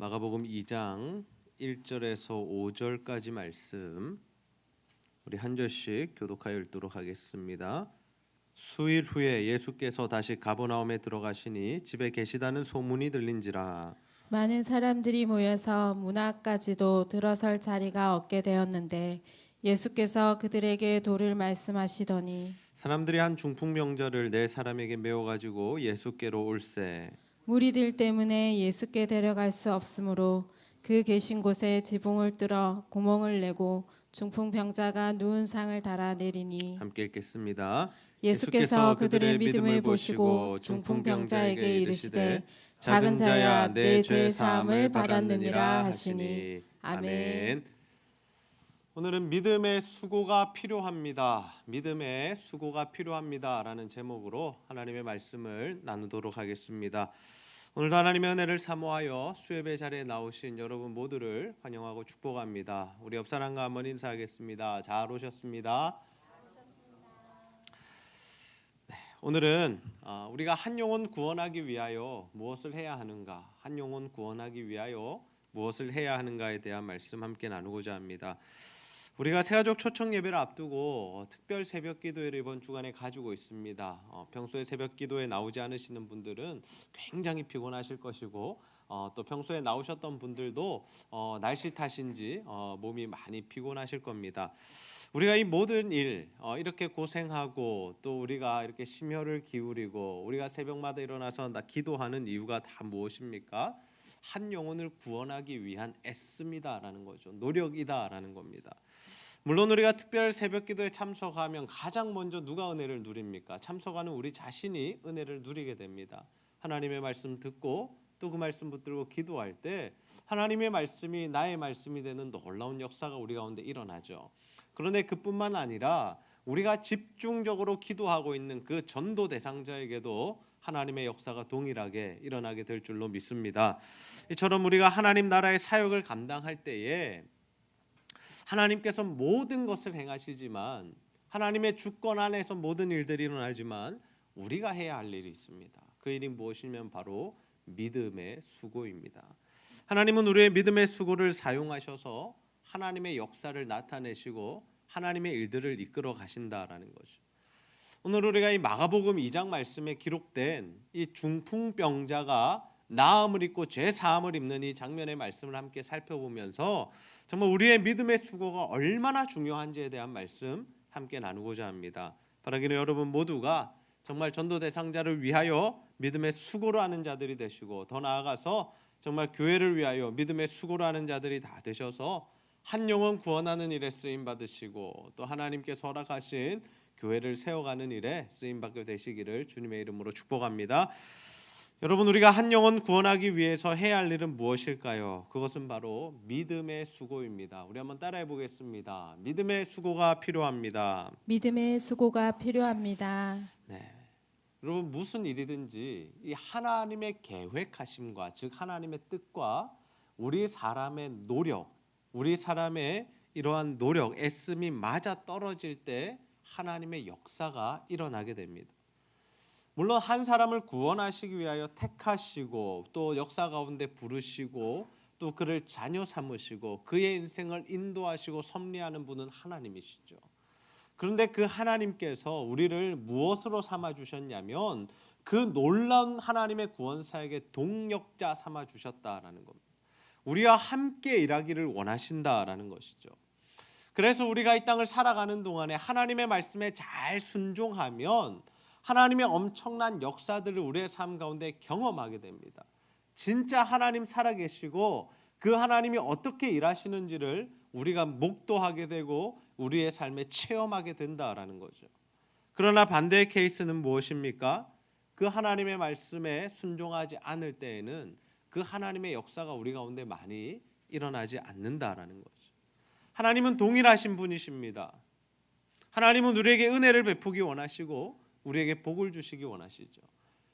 마가복음 2장 1절에서 5절까지 말씀 우리 한 절씩 교독하여 읽도록 하겠습니다. 수일 후에 예수께서 다시 가버나움에 들어가시니 집에 계시다는 소문이 들린지라 많은 사람들이 모여서 문 앞까지도 들어설 자리가 없게 되었는데 예수께서 그들에게 도를 말씀하시더니 사람들이 한 중풍 병자를 네 사람에게 메워 가지고 예수께로 올세 무리들 때문에 예수께 데려갈 수 없으므로 그 계신 곳에 지붕을 뚫어 구멍을 내고 중풍 병자가 누운 상을 달아 내리니 함께 읽겠습니다. 예수께서 그들의 믿음을 보시고 중풍 병자에게 이르시되 작은 자야 내 죄 사함을 받았느니라 하시니 아멘. 오늘은 믿음의 수고가 필요합니다. 믿음의 수고가 필요합니다라는 제목으로 하나님의 말씀을 나누도록 하겠습니다. 오늘도 하나님의 은혜를 사모하여 수협의 자리에 나오신 여러분 모두를 환영하고 축복합니다. 우리 옆 사람과 한번 인사하겠습니다. 잘 오셨습니다. 네, 오늘은 어, 우리가 한 영혼 구원하기 위하여 무엇을 해야 하는가? 한 영혼 구원하기 위하여 무엇을 해야 하는가에 대한 말씀 함께 나누고자 합니다. 우리가 새가족 초청 예배를 앞두고 어, 특별 새벽 기도회를 이번 주간에 가지고 있습니다. 어, 평소에 새벽 기도에 나오지 않으시는 분들은 굉장히 피곤하실 것이고 어, 또 평소에 나오셨던 분들도 어, 날씨 탓인지 어, 몸이 많이 피곤하실 겁니다. 우리가 이 모든 일 어, 이렇게 고생하고 또 우리가 이렇게 심혈을 기울이고 우리가 새벽마다 일어나서 나 기도하는 이유가 다 무엇입니까? 한 영혼을 구원하기 위한 애씀이다라는 거죠. 노력이다라는 겁니다. 물론 우리가 특별 새벽 기도에 참석하면 가장 먼저 누가 은혜를 누립니까? 참석하는 우리 자신이 은혜를 누리게 됩니다. 하나님의 말씀 듣고 또 그 말씀 붙들고 기도할 때 하나님의 말씀이 나의 말씀이 되는 놀라운 역사가 우리 가운데 일어나죠. 그런데 그뿐만 아니라 우리가 집중적으로 기도하고 있는 그 전도 대상자에게도 하나님의 역사가 동일하게 일어나게 될 줄로 믿습니다. 이처럼 우리가 하나님 나라의 사역을 감당할 때에 하나님께서 모든 것을 행하시지만 하나님의 주권 안에서 모든 일들이 일어나지만 우리가 해야 할 일이 있습니다. 그 일이 무엇이면 바로 믿음의 수고입니다. 하나님은 우리의 믿음의 수고를 사용하셔서 하나님의 역사를 나타내시고 하나님의 일들을 이끌어 가신다라는 거죠. 오늘 우리가 이 마가복음 2장 말씀에 기록된 이 중풍병자가 나음을 입고 죄 사함을 입는 이 장면의 말씀을 함께 살펴보면서 정말 우리의 믿음의 수고가 얼마나 중요한지에 대한 말씀 함께 나누고자 합니다. 바라기는 여러분 모두가 정말 전도 대상자를 위하여 믿음의 수고를 하는 자들이 되시고 더 나아가서 정말 교회를 위하여 믿음의 수고를 하는 자들이 다 되셔서 한 영혼 구원하는 일에 쓰임 받으시고 또 하나님께서 허락하신 교회를 세워가는 일에 쓰임 받게 되시기를 주님의 이름으로 축복합니다. 여러분 우리가 한 영혼 구원하기 위해서 해야 할 일은 무엇일까요? 그것은 바로 믿음의 수고입니다. 우리 한번 따라해 보겠습니다. 믿음의 수고가 필요합니다. 믿음의 수고가 필요합니다. 네. 여러분 무슨 일이든지 이 하나님의 계획하심과 즉 하나님의 뜻과 우리 사람의 노력, 우리 사람의 이러한 노력, 애씀이 맞아 떨어질 때 하나님의 역사가 일어나게 됩니다. 물론 한 사람을 구원하시기 위하여 택하시고 또 역사 가운데 부르시고 또 그를 자녀 삼으시고 그의 인생을 인도하시고 섭리하는 분은 하나님이시죠. 그런데 그 하나님께서 우리를 무엇으로 삼아 주셨냐면 그 놀라운 하나님의 구원 사역의 동력자 삼아 주셨다라는 겁니다. 우리와 함께 일하기를 원하신다라는 것이죠. 그래서 우리가 이 땅을 살아가는 동안에 하나님의 말씀에 잘 순종하면 하나님의 엄청난 역사들을 우리의 삶 가운데 경험하게 됩니다. 진짜 하나님 살아계시고 그 하나님이 어떻게 일하시는지를 우리가 목도하게 되고 우리의 삶에 체험하게 된다라는 거죠. 그러나 반대의 케이스는 무엇입니까? 그 하나님의 말씀에 순종하지 않을 때에는 그 하나님의 역사가 우리 가운데 많이 일어나지 않는다라는 거죠. 하나님은 동일하신 분이십니다. 하나님은 우리에게 은혜를 베푸기 원하시고 우리에게 복을 주시기 원하시죠.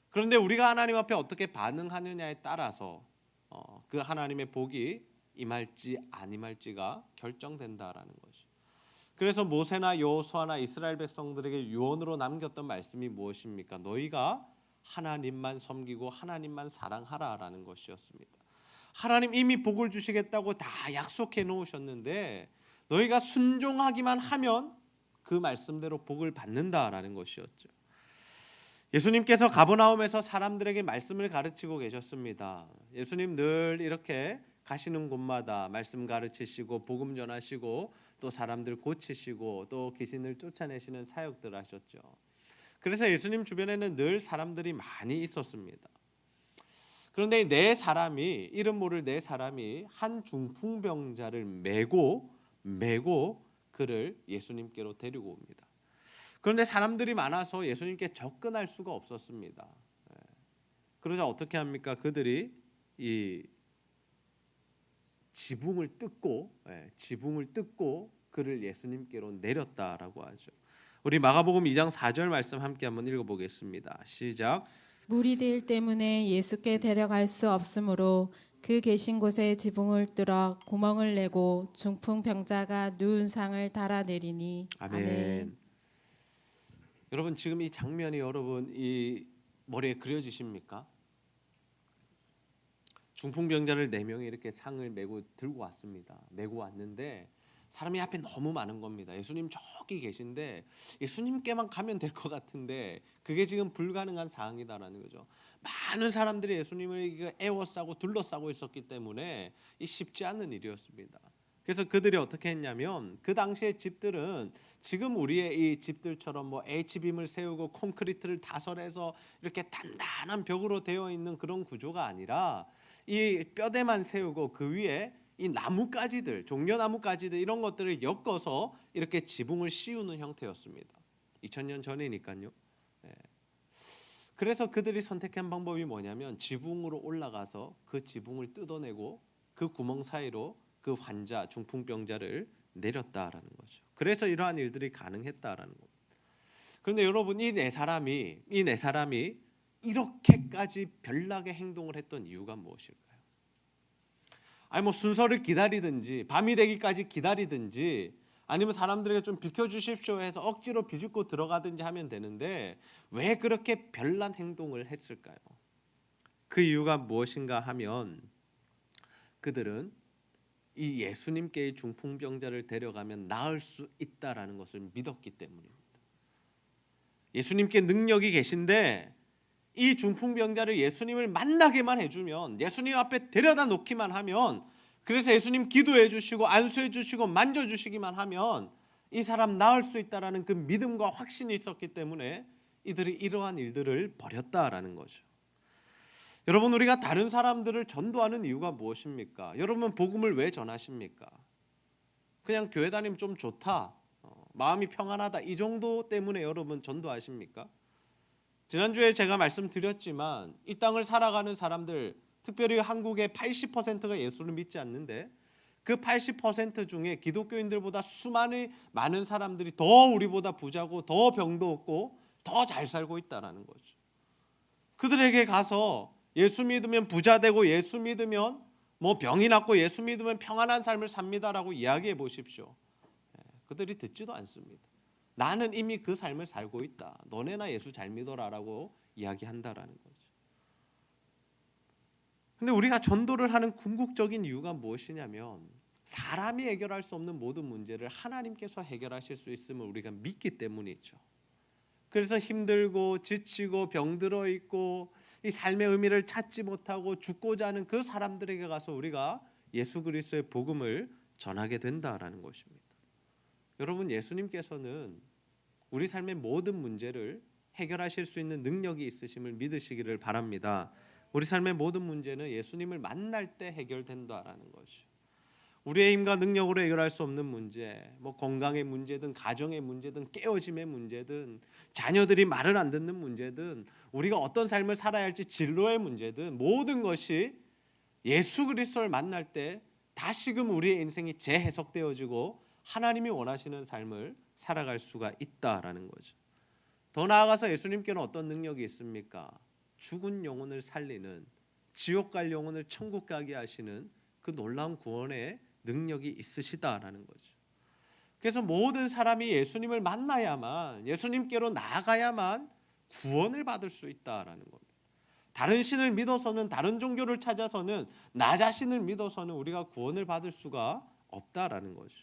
그런데 우리가 하나님 앞에 어떻게 반응하느냐에 따라서 어, 그 하나님의 복이 임할지 안 임할지가 결정된다라는 거죠. 그래서 모세나 여호수아나 이스라엘 백성들에게 유언으로 남겼던 말씀이 무엇입니까? 너희가 하나님만 섬기고 하나님만 사랑하라라는 것이었습니다. 하나님 이미 복을 주시겠다고 다 약속해 놓으셨는데 너희가 순종하기만 하면 그 말씀대로 복을 받는다라는 것이었죠. 예수님께서 가버나움에서 사람들에게 말씀을 가르치고 계셨습니다. 예수님 늘 이렇게 가시는 곳마다 말씀 가르치시고 복음 전하시고 또 사람들 고치시고 또 귀신을 쫓아내시는 사역들 하셨죠. 그래서 예수님 주변에는 늘 사람들이 많이 있었습니다. 그런데 네 사람이 이름 모를 네 사람이 한 중풍병자를 메고 메고 그를 예수님께로 데리고 옵니다. 그런데 사람들이 많아서 예수님께 접근할 수가 없었습니다. 예. 그러자 어떻게 합니까? 그들이 이 지붕을 뜯고 예, 지붕을 뜯고 그를 예수님께로 내렸다라고 하죠. 우리 마가복음 2장 4절 말씀 함께 한번 읽어보겠습니다. 시작. 무리들 때문에 예수께 데려갈 수 없으므로 그 계신 곳에 지붕을 뚫어 구멍을 내고 중풍 병자가 누운 상을 달아내리니 아멘. 여러분 지금 이 장면이 여러분 이 머리에 그려지십니까? 중풍병자를 네 명이 이렇게 상을 메고 들고 왔습니다. 메고 왔는데 사람이 앞에 너무 많은 겁니다. 예수님 저기 계신데 예수님께만 가면 될 것 같은데 그게 지금 불가능한 상황이다라는 거죠. 많은 사람들이 예수님을 애워싸고 둘러싸고 있었기 때문에 이 쉽지 않은 일이었습니다. 그래서 그들이 어떻게 했냐면 그 당시에 집들은 지금 우리의 이 집들처럼 뭐 H빔을 세우고 콘크리트를 다설해서 이렇게 단단한 벽으로 되어 있는 그런 구조가 아니라 이 뼈대만 세우고 그 위에 이 나뭇가지들, 종려나뭇가지들 이런 것들을 엮어서 이렇게 지붕을 씌우는 형태였습니다. 2000년 전이니까요. 예. 그래서 그들이 선택한 방법이 뭐냐면 지붕으로 올라가서 그 지붕을 뜯어내고 그 구멍 사이로 그 환자 중풍병자를 내렸다라는 거죠. 그래서 이러한 일들이 가능했다라는 겁니다. 그런데 여러분 이 네 사람이 이 네 사람이 이렇게까지 별나게 행동을 했던 이유가 무엇일까요? 아니 뭐 순서를 기다리든지 밤이 되기까지 기다리든지 아니면 사람들에게 좀 비켜주십시오 해서 억지로 비집고 들어가든지 하면 되는데 왜 그렇게 별난 행동을 했을까요? 그 이유가 무엇인가 하면 그들은 이 예수님께의 중풍병자를 데려가면 나을 수 있다라는 것을 믿었기 때문입니다. 예수님께 능력이 계신데 이 중풍병자를 예수님을 만나게만 해주면 예수님 앞에 데려다 놓기만 하면 그래서 예수님 기도해 주시고 안수해 주시고 만져 주시기만 하면 이 사람 나을 수 있다라는 그 믿음과 확신이 있었기 때문에 이들이 이러한 일들을 벌였다라는 거죠. 여러분 우리가 다른 사람들을 전도하는 이유가 무엇입니까? 여러분 복음을 왜 전하십니까? 그냥 교회 다니면 좀 좋다, 어, 마음이 평안하다 이 정도 때문에 여러분 전도하십니까? 지난주에 제가 말씀드렸지만 이 땅을 살아가는 사람들 특별히 한국의 80%가 예수를 믿지 않는데 그 80% 중에 기독교인들보다 수많은 많은 사람들이 더 우리보다 부자고 더 병도 없고 더 잘 살고 있다라는 거죠. 그들에게 가서 예수 믿으면 부자 되고 예수 믿으면 뭐 병이 낫고 예수 믿으면 평안한 삶을 삽니다라고 이야기해 보십시오. 예, 그들이 듣지도 않습니다. 나는 이미 그 삶을 살고 있다. 너네나 예수 잘 믿어라라고 이야기한다라는 거죠. 근데 우리가 전도를 하는 궁극적인 이유가 무엇이냐면 사람이 해결할 수 없는 모든 문제를 하나님께서 해결하실 수 있음을 우리가 믿기 때문이죠. 그래서 힘들고 지치고 병들어 있고 이 삶의 의미를 찾지 못하고 죽고자 하는 그 사람들에게 가서 우리가 예수 그리스도의 복음을 전하게 된다라는 것입니다. 여러분 예수님께서는 우리 삶의 모든 문제를 해결하실 수 있는 능력이 있으심을 믿으시기를 바랍니다. 우리 삶의 모든 문제는 예수님을 만날 때 해결된다라는 것이. 우리의 힘과 능력으로 해결할 수 없는 문제, 뭐 건강의 문제든 가정의 문제든 깨어짐의 문제든 자녀들이 말을 안 듣는 문제든 우리가 어떤 삶을 살아야 할지 진로의 문제든 모든 것이 예수 그리스도를 만날 때 다시금 우리의 인생이 재해석되어지고 하나님이 원하시는 삶을 살아갈 수가 있다라는 거죠. 더 나아가서 예수님께는 어떤 능력이 있습니까? 죽은 영혼을 살리는 지옥 갈 영혼을 천국 가게 하시는 그 놀라운 구원의 능력이 있으시다라는 거죠. 그래서 모든 사람이 예수님을 만나야만 예수님께로 나아가야만 구원을 받을 수 있다라는 겁니다. 다른 신을 믿어서는 다른 종교를 찾아서는 나 자신을 믿어서는 우리가 구원을 받을 수가 없다라는 거죠.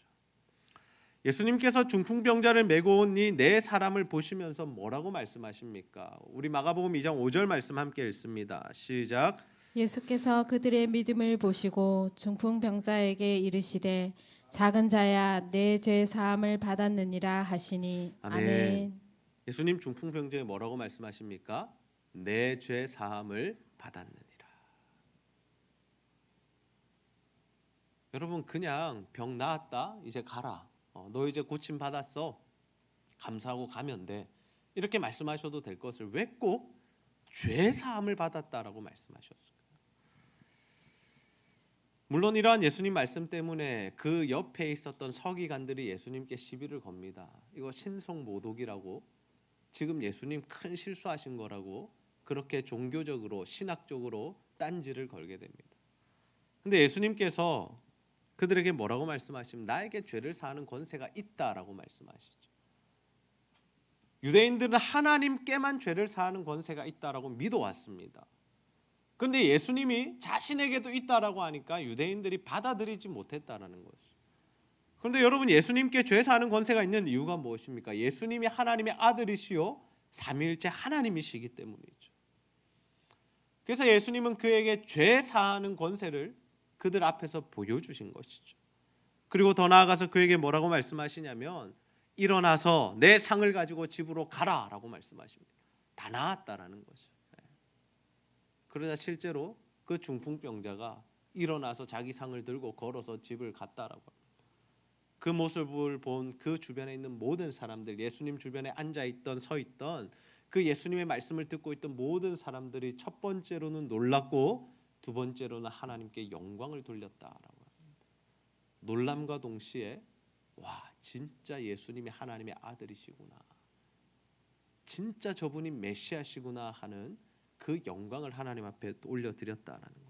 예수님께서 중풍병자를 메고 온 이 네 사람을 보시면서 뭐라고 말씀하십니까? 우리 마가복음 2장 5절 말씀 함께 읽습니다. 시작. 예수께서 그들의 믿음을 보시고 중풍 병자에게 이르시되 작은 자야 내 죄 사함을 받았느니라 하시니 아멘. 아멘. 예수님 중풍병자에 뭐라고 말씀하십니까? 내 죄 사함을 받았느니라. 여러분 그냥 병 나았다 이제 가라. 어, 너 이제 고침 받았어. 감사하고 가면 돼. 이렇게 말씀하셔도 될 것을 왜 꼭 죄 사함을 받았다라고 말씀하셨을까요? 물론 이러한 예수님 말씀 때문에 그 옆에 있었던 서기관들이 예수님께 시비를 겁니다. 이거 신성 모독이라고 지금 예수님 큰 실수하신 거라고 그렇게 종교적으로 신학적으로 딴지를 걸게 됩니다. 근데 예수님께서 그들에게 뭐라고 말씀하시면 나에게 죄를 사하는 권세가 있다라고 말씀하시죠. 유대인들은 하나님께만 죄를 사하는 권세가 있다라고 믿어왔습니다. 근데 예수님이 자신에게도 있다라고 하니까 유대인들이 받아들이지 못했다라는 거죠. 그런데 여러분 예수님께 죄 사는 권세가 있는 이유가 무엇입니까? 예수님이 하나님의 아들이시요 삼위일체 하나님이시기 때문이죠. 그래서 예수님은 그에게 죄 사하는 권세를 그들 앞에서 보여주신 것이죠. 그리고 더 나아가서 그에게 뭐라고 말씀하시냐면 일어나서 내 상을 가지고 집으로 가라라고 말씀하십니다. 다 나았다라는 거죠. 예. 그러자 실제로 그 중풍병자가 일어나서 자기 상을 들고 걸어서 집을 갔다라고. 그 모습을 본 그 주변에 있는 모든 사람들, 예수님 주변에 앉아 있던 서 있던 그 예수님의 말씀을 듣고 있던 모든 사람들이 첫 번째로는 놀랐고 두 번째로는 하나님께 영광을 돌렸다라고 합니다. 놀람과 동시에 와 진짜 예수님이 하나님의 아들이시구나. 진짜 저분이 메시아시구나 하는 그 영광을 하나님 앞에 올려드렸다라는.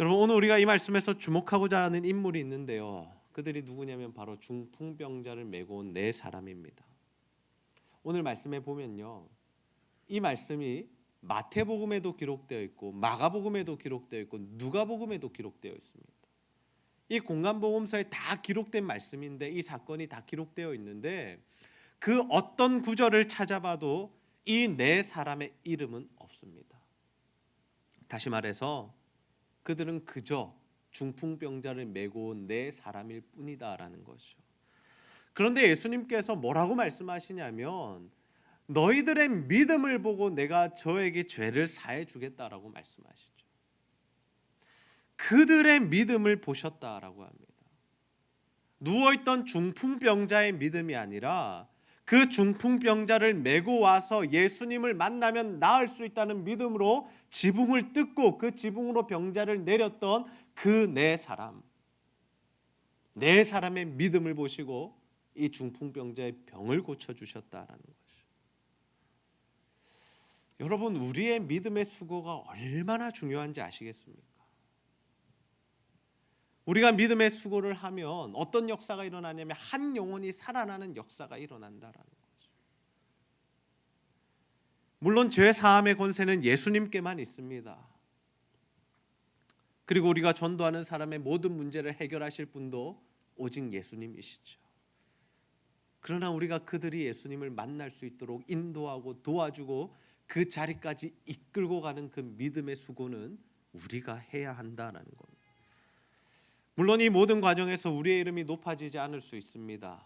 여러분 오늘 우리가 이 말씀에서 주목하고자 하는 인물이 있는데요. 그들이 누구냐면 바로 중풍병자를 메고 온 네 사람입니다. 오늘 말씀에 보면요. 이 말씀이 마태복음에도 기록되어 있고 마가복음에도 기록되어 있고 누가복음에도 기록되어 있습니다. 이 공간복음서에 다 기록된 말씀인데 이 사건이 다 기록되어 있는데 그 어떤 구절을 찾아봐도 이 네 사람의 이름은 없습니다. 다시 말해서 그들은 그저 중풍병자를 메고 온네 사람일 뿐이다라는 것이죠. 그런데 예수님께서 뭐라고 말씀하시냐면 너희들의 믿음을 보고 내가 저에게 죄를 사해 주겠다라고 말씀하시죠. 그들의 믿음을 보셨다라고 합니다. 누워 있던 중풍병자의 믿음이 아니라 그 중풍병자를 메고 와서 예수님을 만나면 나을 수 있다는 믿음으로 지붕을 뜯고 그 지붕으로 병자를 내렸던 그 네 사람 네 사람의 믿음을 보시고 이 중풍병자의 병을 고쳐 주셨다라는 것이죠. 여러분 우리의 믿음의 수고가 얼마나 중요한지 아시겠습니까? 우리가 믿음의 수고를 하면 어떤 역사가 일어나냐면 한 영혼이 살아나는 역사가 일어난다라는 거죠. 물론 죄 사함의 권세는 예수님께만 있습니다. 그리고 우리가 전도하는 사람의 모든 문제를 해결하실 분도 오직 예수님이시죠. 그러나 우리가 그들이 예수님을 만날 수 있도록 인도하고 도와주고 그 자리까지 이끌고 가는 그 믿음의 수고는 우리가 해야 한다라는 겁니다. 물론 이 모든 과정에서 우리의 이름이 높아지지 않을 수 있습니다.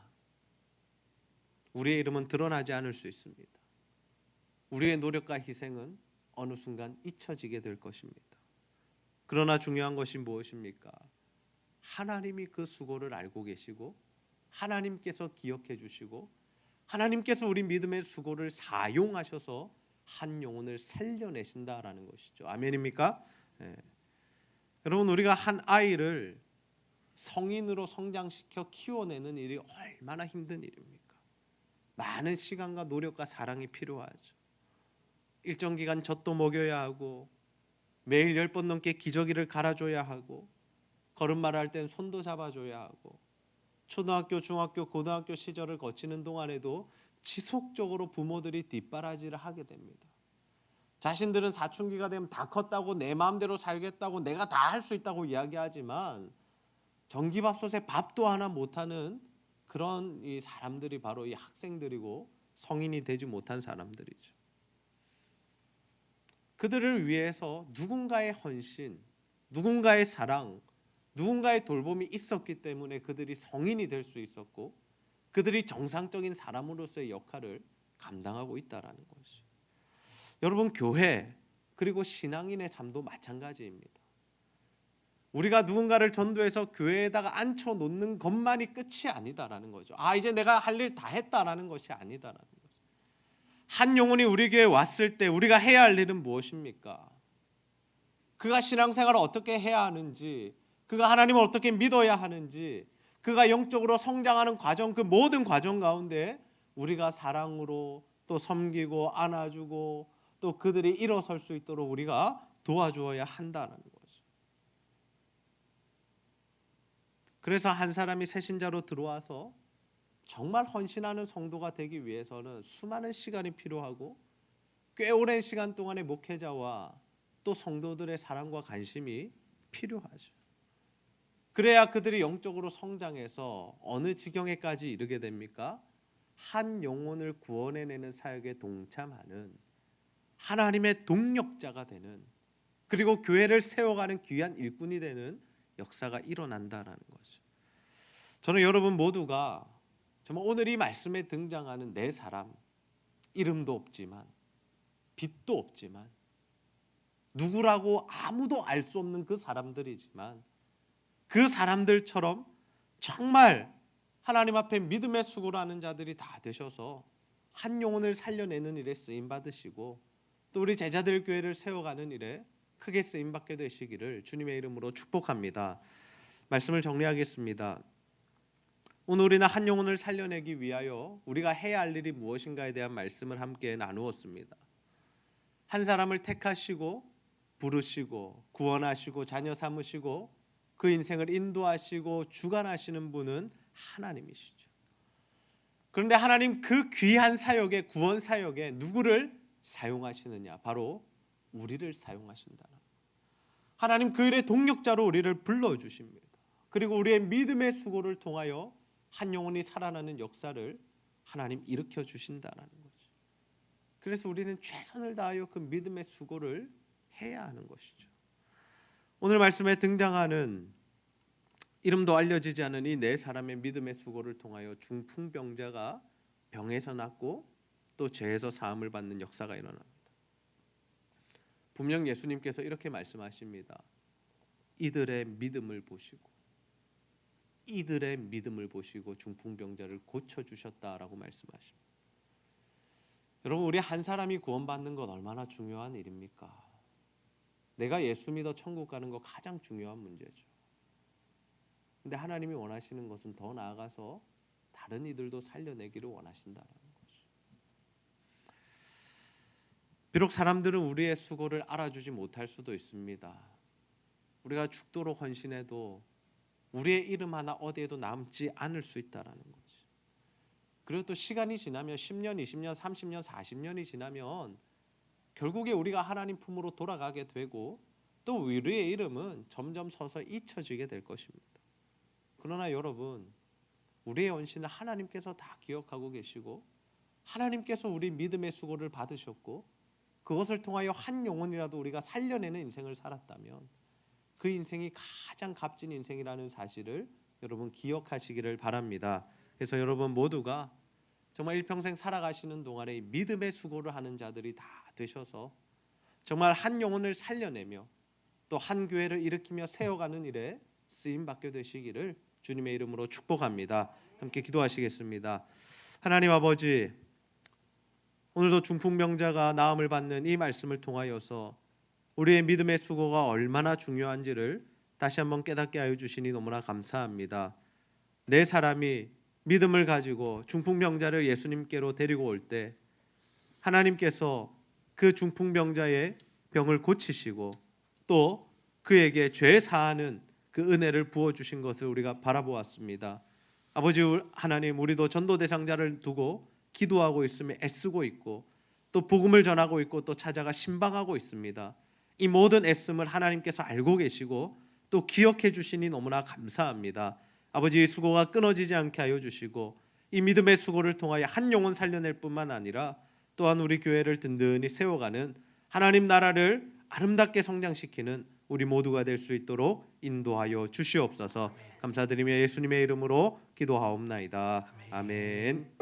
우리의 이름은 드러나지 않을 수 있습니다. 우리의 노력과 희생은 어느 순간 잊혀지게 될 것입니다. 그러나 중요한 것이 무엇입니까? 하나님이 그 수고를 알고 계시고 하나님께서 기억해 주시고 하나님께서 우리 믿음의 수고를 사용하셔서 한 영혼을 살려내신다라는 것이죠. 아멘입니까? 예. 여러분 우리가 한 아이를 성인으로 성장시켜 키워내는 일이 얼마나 힘든 일입니까? 많은 시간과 노력과 사랑이 필요하죠. 일정 기간 젖도 먹여야 하고 매일 열 번 넘게 기저귀를 갈아줘야 하고 걸음마를 할땐 손도 잡아줘야 하고 초등학교, 중학교, 고등학교 시절을 거치는 동안에도 지속적으로 부모들이 뒷바라지를 하게 됩니다. 자신들은 사춘기가 되면 다 컸다고 내 마음대로 살겠다고 내가 다 할 수 있다고 이야기하지만 전기밥솥에 밥도 하나 못하는 그런 이 사람들이 바로 이 학생들이고 성인이 되지 못한 사람들이죠. 그들을 위해서 누군가의 헌신, 누군가의 사랑, 누군가의 돌봄이 있었기 때문에 그들이 성인이 될 수 있었고 그들이 정상적인 사람으로서의 역할을 감당하고 있다라는 것이죠. 여러분 교회 그리고 신앙인의 삶도 마찬가지입니다. 우리가 누군가를 전도해서 교회에다가 앉혀 놓는 것만이 끝이 아니다라는 거죠. 아 이제 내가 할 일 다 했다라는 것이 아니다라는 거죠. 한 영혼이 우리 교회에 왔을 때 우리가 해야 할 일은 무엇입니까? 그가 신앙생활을 어떻게 해야 하는지, 그가 하나님을 어떻게 믿어야 하는지, 그가 영적으로 성장하는 과정 그 모든 과정 가운데 우리가 사랑으로 또 섬기고 안아주고 또 그들이 일어설 수 있도록 우리가 도와주어야 한다는 거죠. 그래서 한 사람이 새신자로 들어와서 정말 헌신하는 성도가 되기 위해서는 수많은 시간이 필요하고 꽤 오랜 시간 동안의 목회자와 또 성도들의 사랑과 관심이 필요하죠. 그래야 그들이 영적으로 성장해서 어느 지경에까지 이르게 됩니까? 한 영혼을 구원해내는 사역에 동참하는 하나님의 동력자가 되는 그리고 교회를 세워가는 귀한 일꾼이 되는 역사가 일어난다라는 거죠. 저는 여러분 모두가 정말 오늘 이 말씀에 등장하는 네 사람 이름도 없지만 빛도 없지만 누구라고 아무도 알 수 없는 그 사람들이지만 그 사람들처럼 정말 하나님 앞에 믿음의 수고를 하는 자들이 다 되셔서 한 영혼을 살려내는 일에 쓰임 받으시고 또 우리 제자들 교회를 세워가는 일에 크게 쓰임 받게 되시기를 주님의 이름으로 축복합니다. 말씀을 정리하겠습니다. 오늘 우리는 한 영혼을 살려내기 위하여 우리가 해야 할 일이 무엇인가에 대한 말씀을 함께 나누었습니다. 한 사람을 택하시고 부르시고 구원하시고 자녀 삼으시고 그 인생을 인도하시고 주관하시는 분은 하나님이시죠. 그런데 하나님 그 귀한 사역에 구원 사역에 누구를 사용하시느냐? 바로 우리를 사용하신다. 하나님 그 일의 동력자로 우리를 불러 주십니다. 그리고 우리의 믿음의 수고를 통하여 한 영혼이 살아나는 역사를 하나님 일으켜 주신다라는 거죠. 그래서 우리는 최선을 다하여 그 믿음의 수고를 해야 하는 것이죠. 오늘 말씀에 등장하는 이름도 알려지지 않은 이 네 사람의 믿음의 수고를 통하여 중풍병자가 병에서 낫고 또 죄에서 사함을 받는 역사가 일어납니다. 분명 예수님께서 이렇게 말씀하십니다. 이들의 믿음을 보시고 이들의 믿음을 보시고 중풍병자를 고쳐 주셨다라고 말씀하십니다. 여러분 우리 한 사람이 구원받는 것 얼마나 중요한 일입니까? 내가 예수 믿어 천국 가는 거 가장 중요한 문제죠. 근데 하나님이 원하시는 것은 더 나아가서 다른 이들도 살려내기를 원하신다는 거죠. 비록 사람들은 우리의 수고를 알아주지 못할 수도 있습니다. 우리가 죽도록 헌신해도 우리의 이름 하나 어디에도 남지 않을 수 있다라는 거죠. 그리고 또 시간이 지나면 10년, 20년, 30년, 40년이 지나면 결국에 우리가 하나님 품으로 돌아가게 되고 또 우리의 이름은 점점 서서 잊혀지게 될 것입니다. 그러나 여러분, 우리의 헌신을 하나님께서 다 기억하고 계시고 하나님께서 우리 믿음의 수고를 받으셨고 그것을 통하여 한 영혼이라도 우리가 살려내는 인생을 살았다면 그 인생이 가장 값진 인생이라는 사실을 여러분 기억하시기를 바랍니다. 그래서 여러분 모두가 정말 일평생 살아가시는 동안에 믿음의 수고를 하는 자들이 다 되셔서 정말 한 영혼을 살려내며 또 한 교회를 일으키며 세워가는 일에 쓰임 받게 되시기를 주님의 이름으로 축복합니다. 함께 기도하시겠습니다. 하나님 아버지 오늘도 중풍병자가 나음을 받는 이 말씀을 통하여서 우리의 믿음의 수고가 얼마나 중요한지를 다시 한번 깨닫게 하여 주시니 너무나 감사합니다. 네 사람이 믿음을 가지고 중풍병자를 예수님께로 데리고 올 때 하나님께서 그 중풍병자의 병을 고치시고 또 그에게 죄 사하는 그 은혜를 부어 주신 것을 우리가 바라보았습니다. 아버지 하나님 우리도 전도 대상자를 두고 기도하고 있으며 애쓰고 있고 또 복음을 전하고 있고 또 찾아가 신방하고 있습니다. 이 모든 애씀을 하나님께서 알고 계시고 또 기억해 주시니 너무나 감사합니다. 아버지의 수고가 끊어지지 않게 하여 주시고 이 믿음의 수고를 통하여 한 영혼 살려낼 뿐만 아니라 또한 우리 교회를 든든히 세워가는 하나님 나라를 아름답게 성장시키는 우리 모두가 될 수 있도록 인도하여 주시옵소서. 감사드리며 예수님의 이름으로 기도하옵나이다. 아멘.